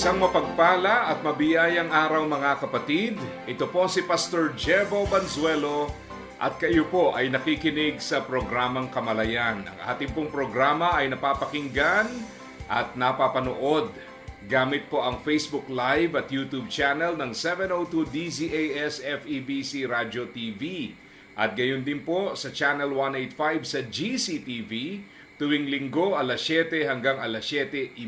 Isang mapagpala at mabiyayang araw mga kapatid. Ito po si Pastor Jebo Banzuelo at kayo po ay nakikinig sa programang Kamalayan. Ang ating pong programa ay napapakinggan at napapanood gamit po ang Facebook Live at YouTube channel ng 702 DZAS FEBC Radio TV. At gayon din po sa Channel 185 sa GCTV tuwing linggo alas 7 hanggang alas 7.30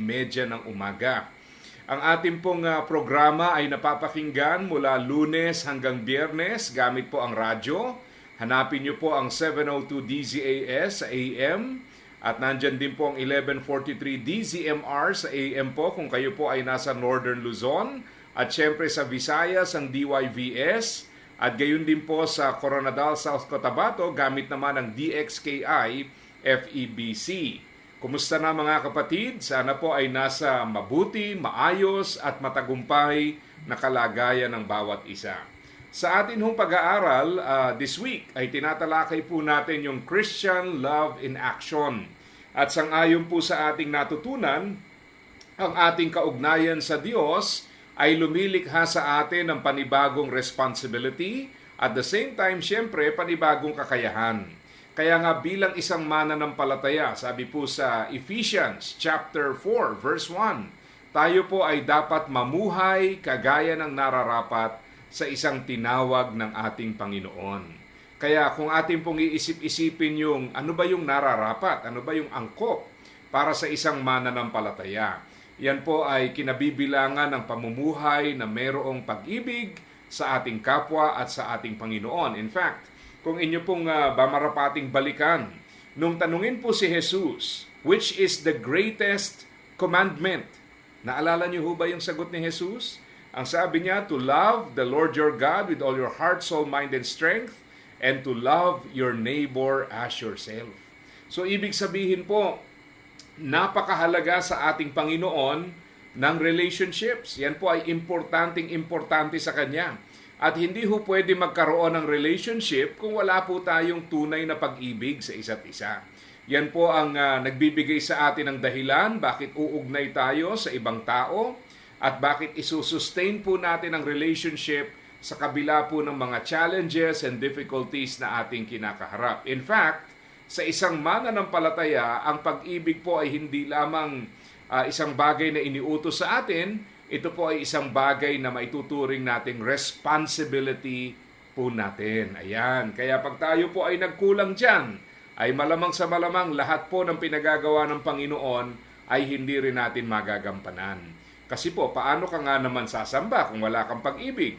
ng umaga. Ang ating pong uh, programa ay napapakinggan mula lunes hanggang biyernes gamit po ang radyo. Hanapin niyo po ang 702 DZAS sa AM at nandyan din po ang 1143 DZMR sa AM po kung kayo po ay nasa Northern Luzon. At syempre sa Visayas ang DYVS at gayon din po sa Coronadal, South Cotabato gamit naman ang DXKI FEBC. Kumusta na mga kapatid? Sana po ay nasa mabuti, maayos at matagumpay na kalagayan ng bawat isa. Sa atin hong pag-aaral uh, this week ay tinatalakay po natin yung Christian Love in Action. At sangayon po sa ating natutunan, ang ating kaugnayan sa Diyos ay lumilikha sa atin ng panibagong responsibility at the same time, syempre, panibagong kakayahan. Kaya nga bilang isang mananampalataya, sabi po sa Ephesians chapter 4 verse 1, tayo po ay dapat mamuhay kagaya ng nararapat sa isang tinawag ng ating Panginoon. Kaya kung ating pong iisip-isipin yung ano ba yung nararapat, ano ba yung angkop para sa isang mananampalataya, yan po ay kinabibilangan ng pamumuhay na mayroong pag-ibig sa ating kapwa at sa ating Panginoon. In fact, kung inyo pong uh, bamarapating balikan, nung tanungin po si Jesus, which is the greatest commandment? Naalala niyo ho ba yung sagot ni Jesus? Ang sabi niya, to love the Lord your God with all your heart, soul, mind, and strength, and to love your neighbor as yourself. So, ibig sabihin po, napakahalaga sa ating Panginoon ng relationships. Yan po ay importanteng importante sa Kanya. At hindi ho pwede magkaroon ng relationship kung wala po tayong tunay na pag-ibig sa isa't isa. Yan po ang uh, nagbibigay sa atin ng dahilan bakit uugnay tayo sa ibang tao at bakit isusustain po natin ang relationship sa kabila po ng mga challenges and difficulties na ating kinakaharap. In fact, sa isang mananampalataya, ang pag-ibig po ay hindi lamang uh, isang bagay na iniutos sa atin, ito po ay isang bagay na maituturing nating responsibility po natin. Ayan. Kaya pag tayo po ay nagkulang dyan, ay malamang sa malamang lahat po ng pinagagawa ng Panginoon ay hindi rin natin magagampanan. Kasi po, paano ka nga naman sasamba kung wala kang pag-ibig?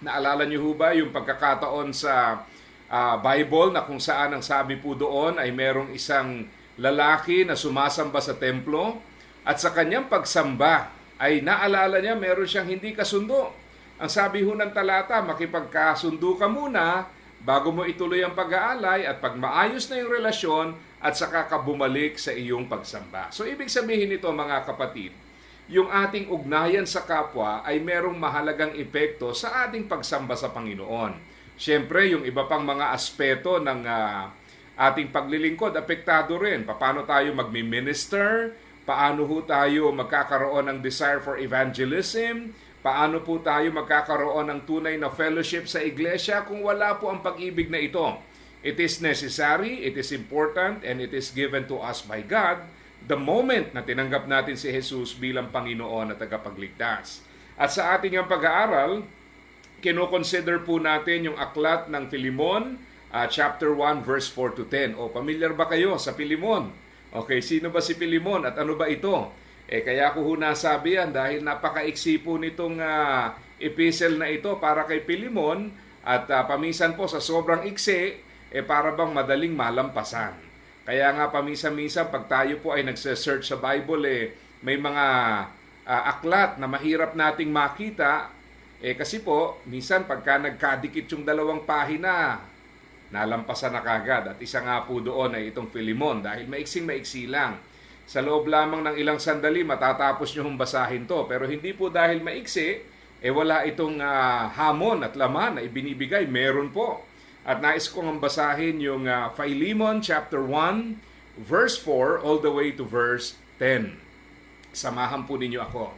Naalala niyo ho ba yung pagkakataon sa uh, Bible na kung saan ang sabi po doon ay merong isang lalaki na sumasamba sa templo at sa kanyang pagsamba ay naalala niya meron siyang hindi kasundo. Ang sabi ho ng talata, makipagkasundo ka muna bago mo ituloy ang pag-aalay at pag maayos na yung relasyon at saka ka bumalik sa iyong pagsamba. So ibig sabihin nito mga kapatid, yung ating ugnayan sa kapwa ay merong mahalagang epekto sa ating pagsamba sa Panginoon. Siyempre, yung iba pang mga aspeto ng uh, ating paglilingkod, apektado rin. Paano tayo magmi-minister, paano ho tayo magkakaroon ng desire for evangelism, paano po tayo magkakaroon ng tunay na fellowship sa iglesia kung wala po ang pag-ibig na ito. It is necessary, it is important, and it is given to us by God the moment na tinanggap natin si Jesus bilang Panginoon at tagapagligtas. At sa ating ang pag-aaral, kinoconsider po natin yung aklat ng Filimon, uh, chapter 1, verse 4 to 10. O, familiar ba kayo sa Filimon? Okay, sino ba si Pilimon at ano ba ito? Eh kaya ko ho nasabi yan dahil napakaiksi po nitong uh, epistle na ito para kay Pilimon at uh, paminsan po sa sobrang iksi, eh para bang madaling malampasan. Kaya nga paminsan-minsan pag tayo po ay nagse-search sa Bible eh may mga ah, aklat na mahirap nating makita eh kasi po minsan pagka nagkadikit yung dalawang pahina nalampasan na kagad at isa nga po doon ay itong Philemon dahil maiksing maiksi lang. Sa loob lamang ng ilang sandali matatapos nyo basahin to pero hindi po dahil maiksi eh wala itong ah, hamon at laman na ibinibigay. Meron po. At nais kong basahin yung ah, Philemon chapter 1 verse 4 all the way to verse 10. Samahan po ninyo ako.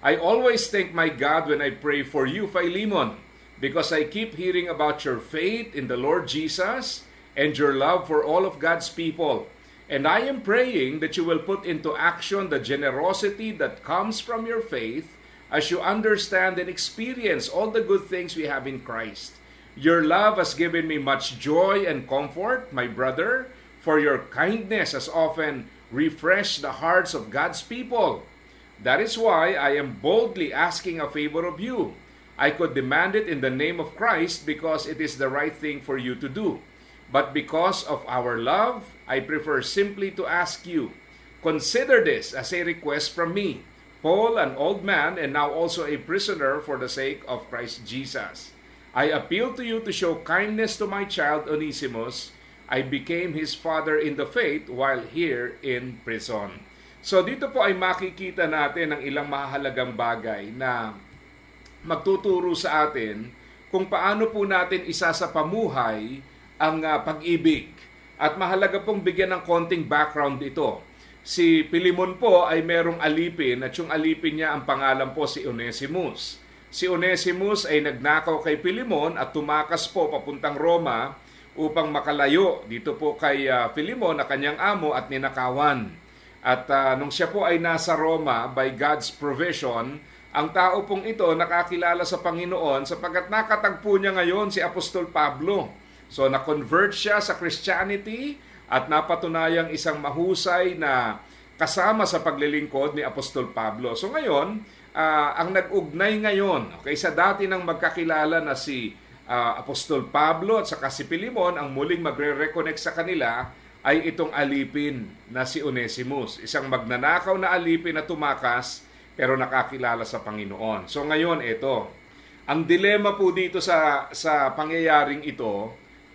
I always thank my God when I pray for you, Philemon, because I keep hearing about your faith in the Lord Jesus and your love for all of God's people. And I am praying that you will put into action the generosity that comes from your faith as you understand and experience all the good things we have in Christ. Your love has given me much joy and comfort, my brother, for your kindness has often refreshed the hearts of God's people. That is why I am boldly asking a favor of you. I could demand it in the name of Christ because it is the right thing for you to do. But because of our love, I prefer simply to ask you. Consider this as a request from me, Paul, an old man and now also a prisoner for the sake of Christ Jesus. I appeal to you to show kindness to my child Onesimus. I became his father in the faith while here in prison. So dito po ay makikita natin ang ilang mahalagang bagay na magtuturo sa atin kung paano po natin isa sa pamuhay ang ah, pag-ibig. At mahalaga pong bigyan ng konting background ito. Si Pilimon po ay merong alipin at yung alipin niya ang pangalan po si Onesimus. Si Onesimus ay nagnakaw kay Pilimon at tumakas po papuntang Roma upang makalayo dito po kay ah, Pilimon na kanyang amo at ninakawan. At ah, nung siya po ay nasa Roma by God's provision, ang tao pong ito nakakilala sa Panginoon sapagkat nakatagpo niya ngayon si Apostol Pablo. So na-convert siya sa Christianity at napatunayang isang mahusay na kasama sa paglilingkod ni Apostol Pablo. So ngayon, ah, ang nag-ugnay ngayon, okay, sa dati nang magkakilala na si ah, Apostol Pablo at saka si Pilimon, ang muling magre-reconnect sa kanila ay itong alipin na si Onesimus. Isang magnanakaw na alipin na tumakas pero nakakilala sa Panginoon. So ngayon ito, ang dilema po dito sa sa pangyayaring ito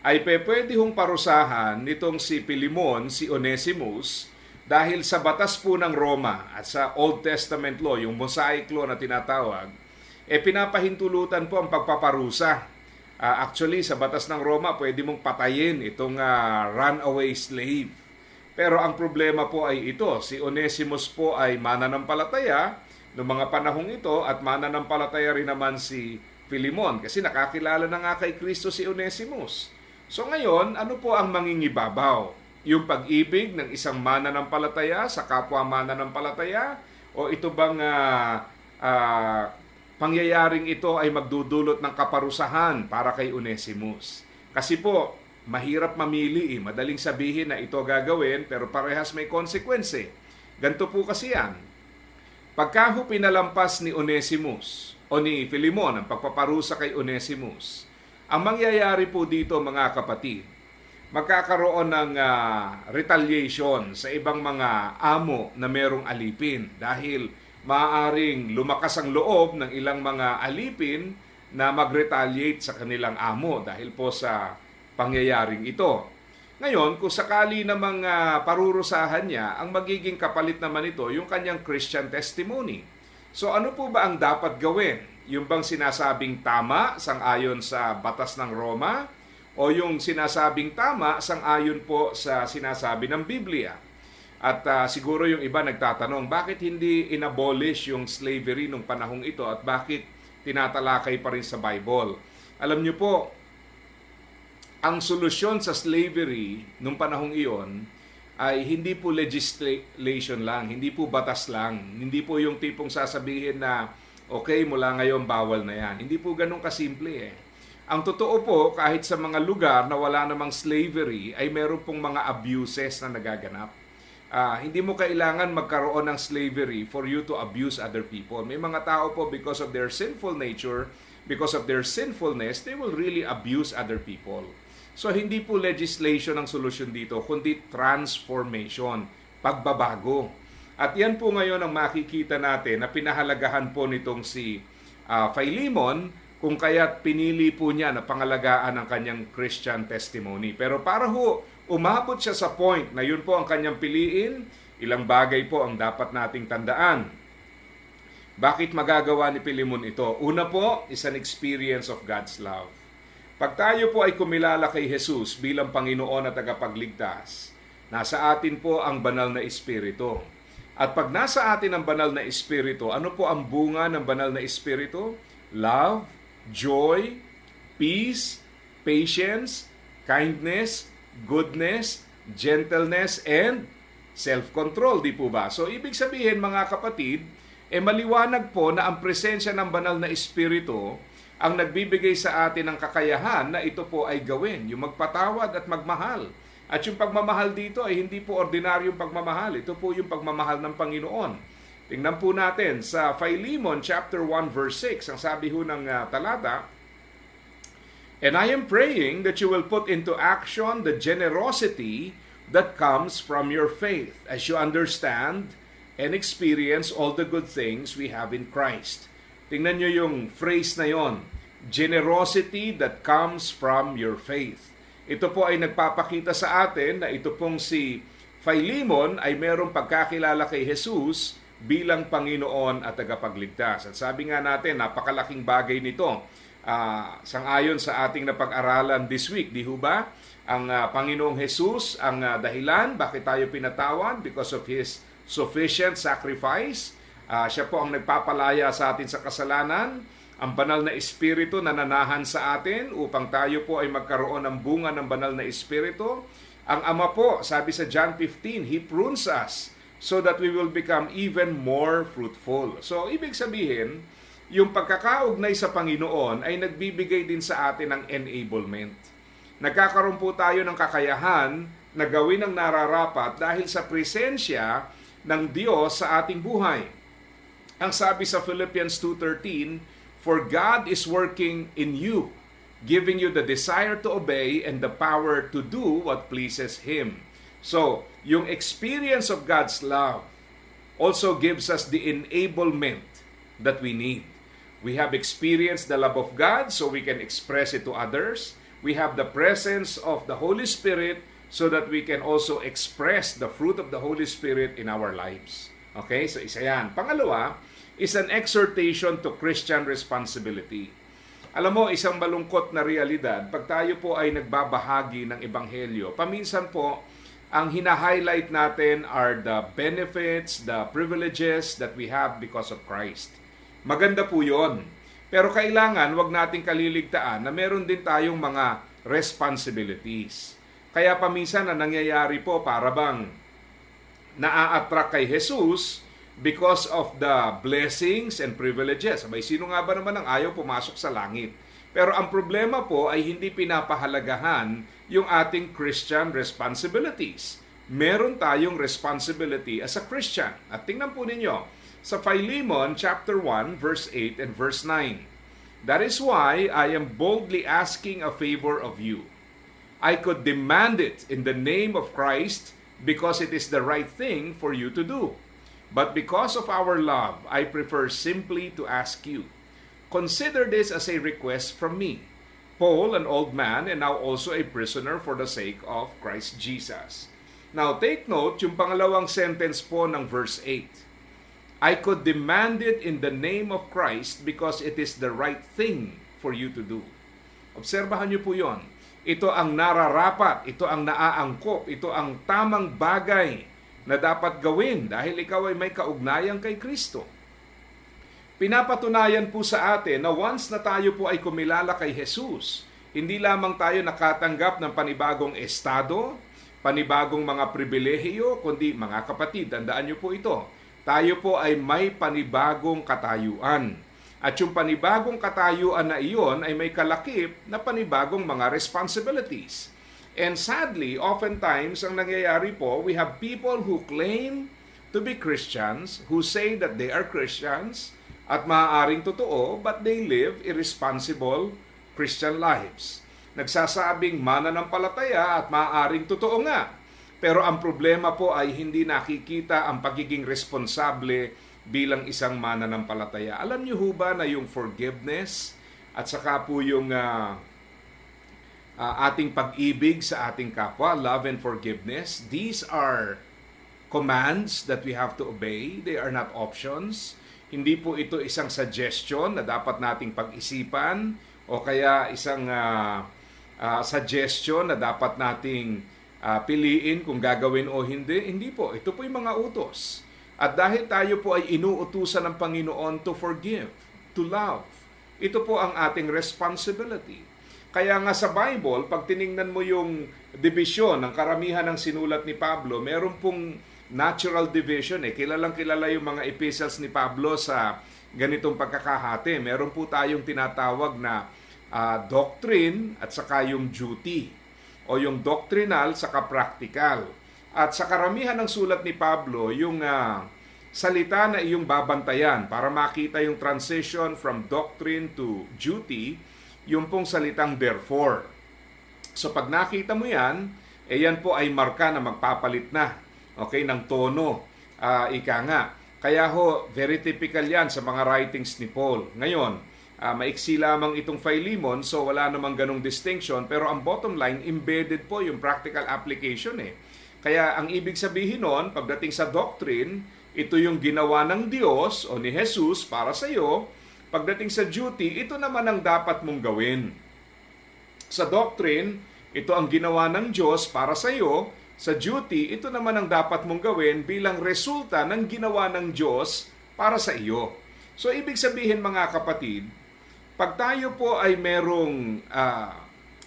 ay pwede hong parusahan nitong si Pilimon, si Onesimus, dahil sa batas po ng Roma at sa Old Testament law, yung Mosaic law na tinatawag, eh pinapahintulutan po ang pagpaparusa. Ah, actually, sa batas ng Roma, pwede mong patayin itong ah, runaway slave. Pero ang problema po ay ito, si Onesimus po ay mananampalataya noong mga panahong ito at mananampalataya rin naman si Philemon kasi nakakilala na nga kay Kristo si Onesimus. So ngayon, ano po ang mangingibabaw? Yung pag-ibig ng isang mananampalataya sa kapwa mananampalataya o ito bang ah, ah, pangyayaring ito ay magdudulot ng kaparusahan para kay Onesimus? Kasi po, mahirap mamili eh. Madaling sabihin na ito gagawin pero parehas may konsekwense. Ganto po kasi yan. Pagka ho pinalampas ni Onesimus o ni Philemon ang pagpaparusa kay Onesimus, ang mangyayari po dito mga kapatid, magkakaroon ng ah, retaliation sa ibang mga amo na merong alipin dahil maaaring lumakas ang loob ng ilang mga alipin na mag-retaliate sa kanilang amo dahil po sa pangyayaring ito. Ngayon, kung sakali namang ah, parurusahan niya, ang magiging kapalit naman ito yung kanyang Christian testimony. So ano po ba ang dapat gawin? Yung bang sinasabing tama sang-ayon sa batas ng Roma o yung sinasabing tama sang-ayon po sa sinasabi ng Biblia? At ah, siguro yung iba nagtatanong, bakit hindi inabolish yung slavery nung panahong ito at bakit tinatalakay pa rin sa Bible? Alam niyo po, ang solusyon sa slavery nung panahong iyon ay hindi po legislation lang, hindi po batas lang, hindi po yung tipong sasabihin na okay, mula ngayon bawal na yan. Hindi po ganun kasimple eh. Ang totoo po, kahit sa mga lugar na wala namang slavery, ay meron pong mga abuses na nagaganap. Ah, hindi mo kailangan magkaroon ng slavery for you to abuse other people. May mga tao po because of their sinful nature, because of their sinfulness, they will really abuse other people. So hindi po legislation ang solusyon dito, kundi transformation, pagbabago. At yan po ngayon ang makikita natin na pinahalagahan po nitong si uh, Philemon kung kaya't pinili po niya na pangalagaan ang kanyang Christian testimony. Pero para ho umabot siya sa point na yun po ang kanyang piliin, ilang bagay po ang dapat nating tandaan. Bakit magagawa ni Pilimon ito? Una po is an experience of God's love. Pag tayo po ay kumilala kay Jesus bilang Panginoon at tagapagligtas, nasa atin po ang banal na Espiritu. At pag nasa atin ang banal na Espiritu, ano po ang bunga ng banal na Espiritu? Love, joy, peace, patience, kindness, goodness, gentleness, and self-control, di po ba? So, ibig sabihin, mga kapatid, eh maliwanag po na ang presensya ng banal na espiritu ang nagbibigay sa atin ng kakayahan na ito po ay gawin, yung magpatawad at magmahal. At yung pagmamahal dito ay hindi po ordinaryong pagmamahal. Ito po yung pagmamahal ng Panginoon. Tingnan po natin sa Philemon chapter 1 verse 6, ang sabi ho ng uh, talata, And I am praying that you will put into action the generosity that comes from your faith as you understand and experience all the good things we have in Christ. Tingnan nyo yung phrase na yon, generosity that comes from your faith. Ito po ay nagpapakita sa atin na ito pong si Philemon ay merong pagkakilala kay Jesus bilang Panginoon at tagapagligtas. At sabi nga natin, napakalaking bagay nito. Uh, sangayon sa ating napag-aralan this week, di ho ba? Ang uh, Panginoong Jesus ang uh, dahilan bakit tayo pinatawad because of His sufficient sacrifice. Uh, siya po ang nagpapalaya sa atin sa kasalanan. Ang banal na espiritu na nanahan sa atin upang tayo po ay magkaroon ng bunga ng banal na espiritu. Ang Ama po, sabi sa John 15, He prunes us so that we will become even more fruitful. So, ibig sabihin, yung pagkakaugnay sa Panginoon ay nagbibigay din sa atin ng enablement. Nagkakaroon po tayo ng kakayahan na gawin ang nararapat dahil sa presensya ng Diyos sa ating buhay. Ang sabi sa Philippians 2.13, For God is working in you, giving you the desire to obey and the power to do what pleases Him. So, yung experience of God's love also gives us the enablement that we need. We have experienced the love of God so we can express it to others. We have the presence of the Holy Spirit so that we can also express the fruit of the Holy Spirit in our lives. Okay? So isa yan. Pangalawa, is an exhortation to Christian responsibility. Alam mo, isang malungkot na realidad, pag tayo po ay nagbabahagi ng Ebanghelyo, paminsan po, ang hina-highlight natin are the benefits, the privileges that we have because of Christ. Maganda po yon. Pero kailangan, wag nating kaliligtaan na meron din tayong mga responsibilities. Kaya paminsan na nangyayari po para bang naa-attract kay Jesus, because of the blessings and privileges. Abay, sino nga ba naman ang ayaw pumasok sa langit? Pero ang problema po ay hindi pinapahalagahan yung ating Christian responsibilities. Meron tayong responsibility as a Christian. At tingnan po ninyo, sa Philemon chapter 1 verse 8 and verse 9. That is why I am boldly asking a favor of you. I could demand it in the name of Christ because it is the right thing for you to do. But because of our love, I prefer simply to ask you. Consider this as a request from me, Paul, an old man and now also a prisoner for the sake of Christ Jesus. Now take note yung pangalawang sentence po ng verse 8. I could demand it in the name of Christ because it is the right thing for you to do. Obserbahan niyo po yon. Ito ang nararapat, ito ang naaangkop, ito ang tamang bagay na dapat gawin dahil ikaw ay may kaugnayan kay Kristo. Pinapatunayan po sa atin na once na tayo po ay kumilala kay Jesus, hindi lamang tayo nakatanggap ng panibagong estado, panibagong mga pribilehiyo, kundi mga kapatid, tandaan niyo po ito, tayo po ay may panibagong katayuan. At yung panibagong katayuan na iyon ay may kalakip na panibagong mga responsibilities. And sadly, oftentimes, ang nangyayari po, we have people who claim to be Christians, who say that they are Christians, at maaaring totoo, but they live irresponsible Christian lives. nagsasabing mananampalataya at maaaring totoo nga. Pero ang problema po ay hindi nakikita ang pagiging responsable bilang isang mananampalataya. Alam niyo ho ba na yung forgiveness at saka po yung uh, uh, ating pag-ibig sa ating kapwa, love and forgiveness, these are commands that we have to obey. They are not options. Hindi po ito isang suggestion na dapat nating pag-isipan o kaya isang uh, uh, suggestion na dapat nating uh, piliin kung gagawin o hindi. Hindi po. Ito po yung mga utos. At dahil tayo po ay inuutusan ng Panginoon to forgive, to love, ito po ang ating responsibility. Kaya nga sa Bible, pag tiningnan mo yung division ng karamihan ng sinulat ni Pablo, meron pong natural division eh. Kilalang kilala yung mga epistles ni Pablo sa ganitong pagkakahati. Meron po tayong tinatawag na uh, doctrine at saka yung duty o yung doctrinal saka practical. At sa karamihan ng sulat ni Pablo, yung uh, salita na iyong babantayan para makita yung transition from doctrine to duty, yung pong salitang therefore. So pag nakita mo yan, eh yan po ay marka na magpapalit na okay, ng tono. Uh, ika nga. Kaya ho, very typical yan sa mga writings ni Paul. Ngayon, uh, maiksi lamang itong Philemon, so wala namang ganong distinction. Pero ang bottom line, embedded po yung practical application eh. Kaya ang ibig sabihin nun, pagdating sa doctrine, ito yung ginawa ng Diyos o ni Jesus para sa iyo. Pagdating sa duty, ito naman ang dapat mong gawin. Sa doctrine, ito ang ginawa ng Diyos para sa iyo. Sa duty, ito naman ang dapat mong gawin bilang resulta ng ginawa ng Diyos para sa iyo. So, ibig sabihin mga kapatid, pag tayo po ay merong uh,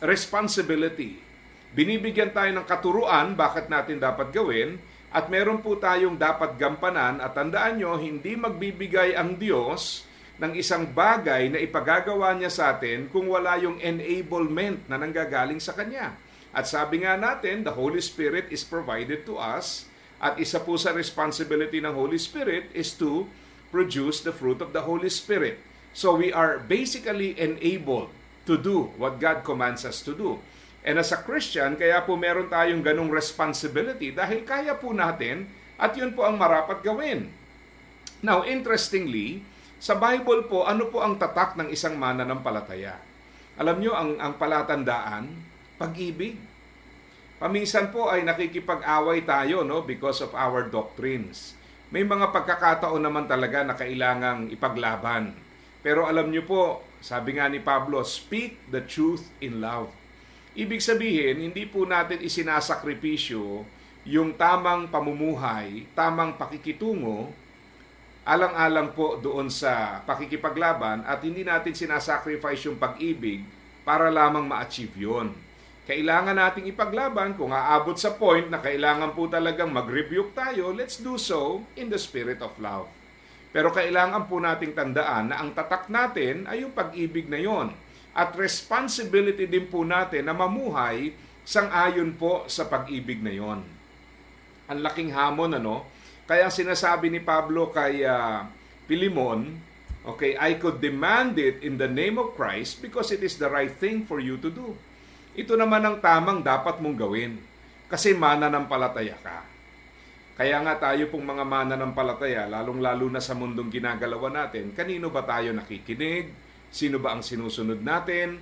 responsibility binibigyan tayo ng katuruan bakit natin dapat gawin at meron po tayong dapat gampanan at tandaan nyo, hindi magbibigay ang Diyos ng isang bagay na ipagagawa niya sa atin kung wala yung enablement na nanggagaling sa Kanya. At sabi nga natin, the Holy Spirit is provided to us at isa po sa responsibility ng Holy Spirit is to produce the fruit of the Holy Spirit. So we are basically enabled to do what God commands us to do. And as a Christian, kaya po meron tayong ganong responsibility dahil kaya po natin at yun po ang marapat gawin. Now, interestingly, sa Bible po, ano po ang tatak ng isang mananampalataya? Alam nyo, ang, ang palatandaan, pag-ibig. Paminsan po ay nakikipag-away tayo no, because of our doctrines. May mga pagkakataon naman talaga na kailangang ipaglaban. Pero alam nyo po, sabi nga ni Pablo, speak the truth in love. Ibig sabihin, hindi po natin isinasakripisyo yung tamang pamumuhay, tamang pakikitungo, alang-alang po doon sa pakikipaglaban at hindi natin sinasacrifice yung pag-ibig para lamang ma-achieve yun. Kailangan nating ipaglaban kung aabot sa point na kailangan po talagang mag-rebuke tayo, let's do so in the spirit of love. Pero kailangan po nating tandaan na ang tatak natin ay yung pag-ibig na yon at responsibility din po natin na mamuhay sang-ayon po sa pag-ibig na yon. Ang laking hamon ano, kaya sinasabi ni Pablo kay uh, Pilimon, okay, I could demand it in the name of Christ because it is the right thing for you to do. Ito naman ang tamang dapat mong gawin kasi mananampalataya ka. Kaya nga tayo pong mga mananampalataya, lalong-lalo na sa mundong ginagalawan natin, kanino ba tayo nakikinig? Sino ba ang sinusunod natin?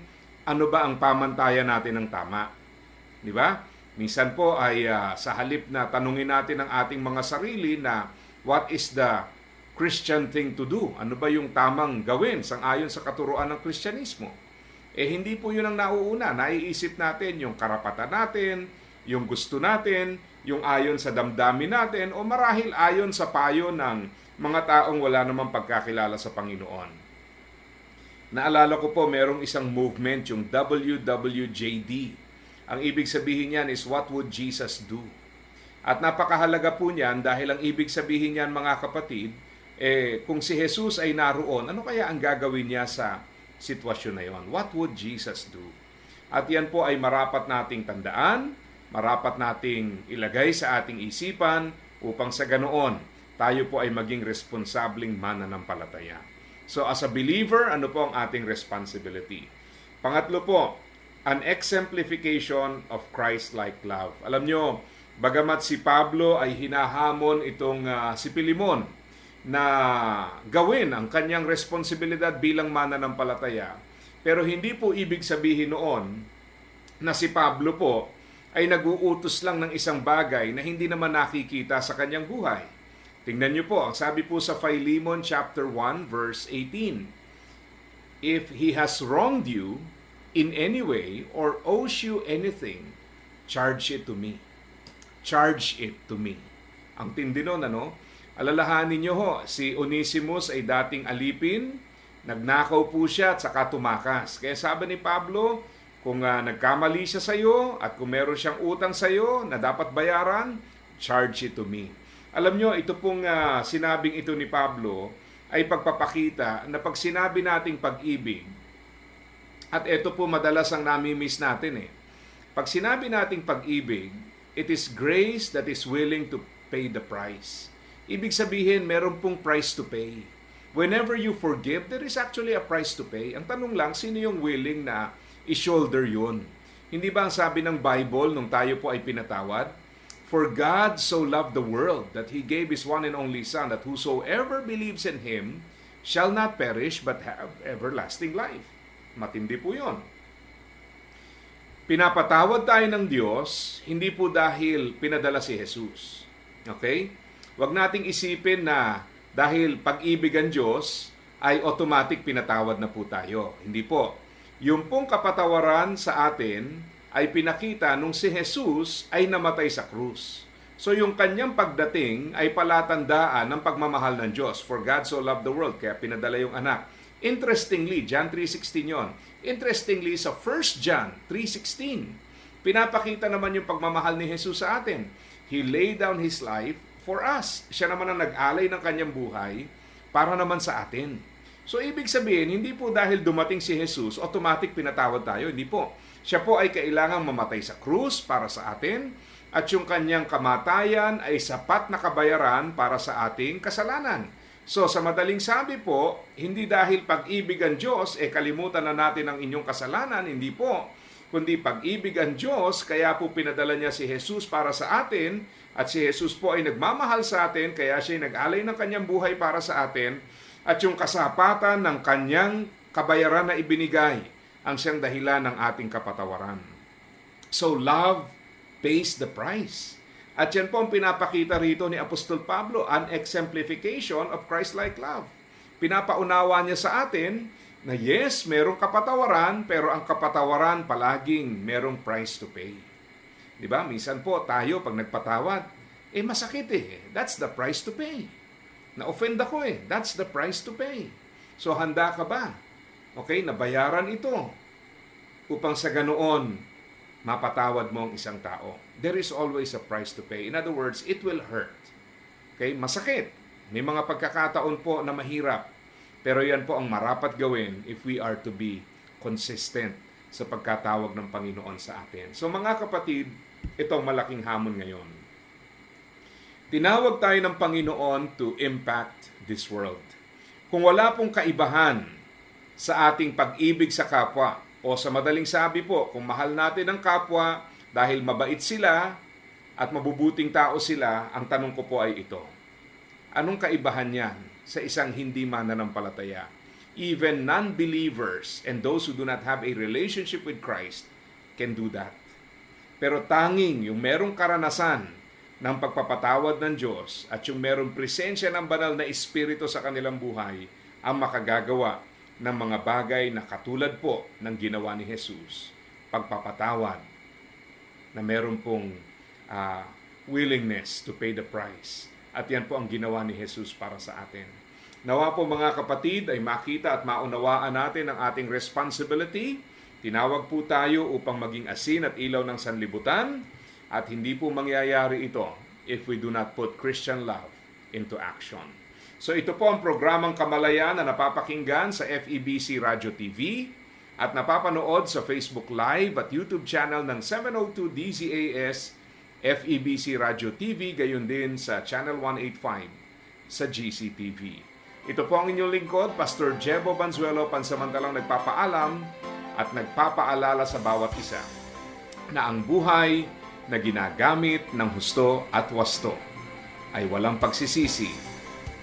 Ano ba ang pamantayan natin ng tama? Di ba? Minsan po ay uh, sa halip na tanungin natin ang ating mga sarili na what is the Christian thing to do? Ano ba yung tamang gawin sang ayon sa katuruan ng Kristyanismo? Eh hindi po yun ang nauuna. Naiisip natin yung karapatan natin, yung gusto natin, yung ayon sa damdamin natin, o marahil ayon sa payo ng mga taong wala namang pagkakilala sa Panginoon. Naalala ko po, merong isang movement, yung WWJD. Ang ibig sabihin niyan is, what would Jesus do? At napakahalaga po niyan dahil ang ibig sabihin niyan mga kapatid, eh, kung si Jesus ay naroon, ano kaya ang gagawin niya sa sitwasyon na yon? What would Jesus do? At yan po ay marapat nating tandaan, marapat nating ilagay sa ating isipan upang sa ganoon tayo po ay maging responsabling mananampalataya. So as a believer, ano po ang ating responsibility? Pangatlo po, an exemplification of Christ-like love. Alam nyo, bagamat si Pablo ay hinahamon itong ah, si Pilimon na gawin ang kanyang responsibilidad bilang mananampalataya, pero hindi po ibig sabihin noon na si Pablo po ay nag-uutos lang ng isang bagay na hindi naman nakikita sa kanyang buhay. Tingnan niyo po, ang sabi po sa Philemon chapter 1 verse 18, If he has wronged you in any way or owes you anything, charge it to me. Charge it to me. Ang tindi nun, ano? Alalahanin niyo ho, si Onesimus ay dating alipin, nagnakaw po siya at saka tumakas. Kaya sabi ni Pablo, kung uh, nagkamali siya sa iyo at kung meron siyang utang sa iyo na dapat bayaran, charge it to me. Alam nyo, ito pong uh, sinabing ito ni Pablo ay pagpapakita na pag sinabi nating pag-ibig, at ito po madalas ang nami-miss natin eh. Pag sinabi nating pag-ibig, it is grace that is willing to pay the price. Ibig sabihin, meron pong price to pay. Whenever you forgive, there is actually a price to pay. Ang tanong lang, sino yung willing na i-shoulder yun? Hindi ba ang sabi ng Bible nung tayo po ay pinatawad? For God so loved the world that He gave His one and only Son, that whosoever believes in Him shall not perish but have everlasting life. Matindi po yun. Pinapatawad tayo ng Diyos, hindi po dahil pinadala si Jesus. Okay? Huwag nating isipin na dahil pag-ibig ang Diyos, ay automatic pinatawad na po tayo. Hindi po. Yung pong kapatawaran sa atin ay pinakita nung si Jesus ay namatay sa krus. So yung kanyang pagdating ay palatandaan ng pagmamahal ng Diyos. For God so loved the world, kaya pinadala yung anak. Interestingly, John 3.16 yon. Interestingly, sa 1 John 3.16, pinapakita naman yung pagmamahal ni Jesus sa atin. He laid down His life for us. Siya naman ang nag-alay ng kanyang buhay para naman sa atin. So ibig sabihin, hindi po dahil dumating si Jesus, automatic pinatawad tayo. Hindi po. Siya po ay kailangang mamatay sa krus para sa atin at yung kanyang kamatayan ay sapat na kabayaran para sa ating kasalanan. So sa madaling sabi po, hindi dahil pag-ibig ang Diyos, eh kalimutan na natin ang inyong kasalanan, hindi po. Kundi pag-ibig ang Diyos, kaya po pinadala niya si Jesus para sa atin, at si Jesus po ay nagmamahal sa atin, kaya siya ay nag-alay ng kanyang buhay para sa atin, at yung kasapatan ng kanyang kabayaran na ibinigay ang siyang dahilan ng ating kapatawaran. So love pays the price. At yan po ang pinapakita rito ni Apostol Pablo, an exemplification of Christ-like love. Pinapaunawa niya sa atin na yes, merong kapatawaran, pero ang kapatawaran palaging merong price to pay. Di ba? Minsan po tayo pag nagpatawad, eh masakit eh. That's the price to pay. Na-offend ako eh. That's the price to pay. So handa ka ba? Okay, nabayaran ito upang sa ganoon mapatawad mo ang isang tao. There is always a price to pay. In other words, it will hurt. Okay, masakit. May mga pagkakataon po na mahirap. Pero yan po ang marapat gawin if we are to be consistent sa pagkatawag ng Panginoon sa atin. So mga kapatid, ito ang malaking hamon ngayon. Tinawag tayo ng Panginoon to impact this world. Kung wala pong kaibahan sa ating pag-ibig sa kapwa, o sa madaling sabi po, kung mahal natin ang kapwa dahil mabait sila at mabubuting tao sila, ang tanong ko po ay ito. Anong kaibahan niyan sa isang hindi mananampalataya? Even non-believers and those who do not have a relationship with Christ can do that. Pero tanging yung merong karanasan ng pagpapatawad ng Diyos at yung merong presensya ng banal na Espiritu sa kanilang buhay ang makagagawa ng mga bagay na katulad po ng ginawa ni Jesus. Pagpapatawad na meron pong uh, willingness to pay the price. At yan po ang ginawa ni Jesus para sa atin. Nawa po mga kapatid ay makita at maunawaan natin ang ating responsibility. Tinawag po tayo upang maging asin at ilaw ng sanlibutan at hindi po mangyayari ito if we do not put Christian love into action. So ito po ang programang Kamalayan na napapakinggan sa FEBC Radio TV at napapanood sa Facebook Live at YouTube channel ng 702 DZAS FEBC Radio TV, gayon din sa Channel 185 sa GCTV. Ito po ang inyong lingkod, Pastor Jebo Banzuelo, pansamantalang nagpapaalam at nagpapaalala sa bawat isa na ang buhay na ginagamit ng husto at wasto ay walang pagsisisi